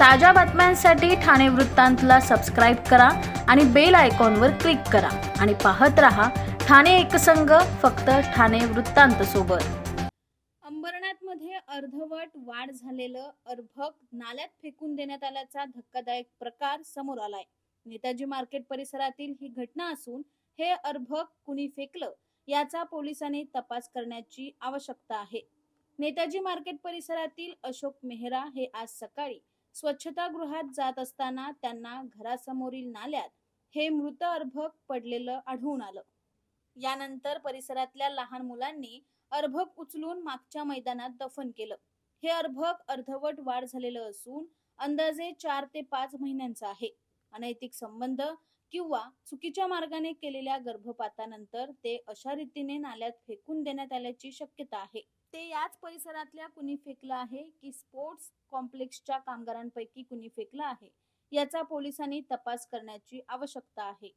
ताज्या बातम्यांसाठी ठाणे वृत्तांतला सबस्क्राईब करा आणि बेल आयकॉनवर क्लिक करा. आणि पाहत रहा ठाणे एकसंघ फक्त ठाणे वृत्तांत सोबत. अंबरनाथमध्ये अर्धवट वाढ झालेलं अर्भक नाल्यात फेकून देण्यात आल्याचा धक्कादायक प्रकार समोर आलाय. नेताजी मार्केट परिसरातील ही घटना असून हे अर्भक कुणी फेकलं याचा पोलिसांनी तपास करण्याची आवश्यकता आहे. नेताजी मार्केट परिसरातील अशोक मेहरा हे आज सकाळी स्वच्छतागृहात जात असताना त्यांना घरासमोरील नाल्यात हे मृत अर्भक पडलेलं आढळून आलं. यानंतर परिसरातल्या लहान मुलांनी अर्भक उचलून मागच्या मैदानात दफन केलं. हे अर्भक अर्धवट वाढ झालेलं असून अंदाजे चार ते पाच महिन्यांचं आहे. अनैतिक संबंध किंवा चुकीच्या मार्गाने केलेल्या गर्भपातानंतर ते अशा रीतीने नाल्यात फेकून देण्यात आल्याची शक्यता आहे. ते याच परिसरातल्या कुणी फेकलं आहे की स्पोर्ट्स कॉम्प्लेक्सच्या कामगारांपैकी कुणी फेकलं आहे? याचा पोलिसांनी तपास करण्याची आवश्यकता आहे.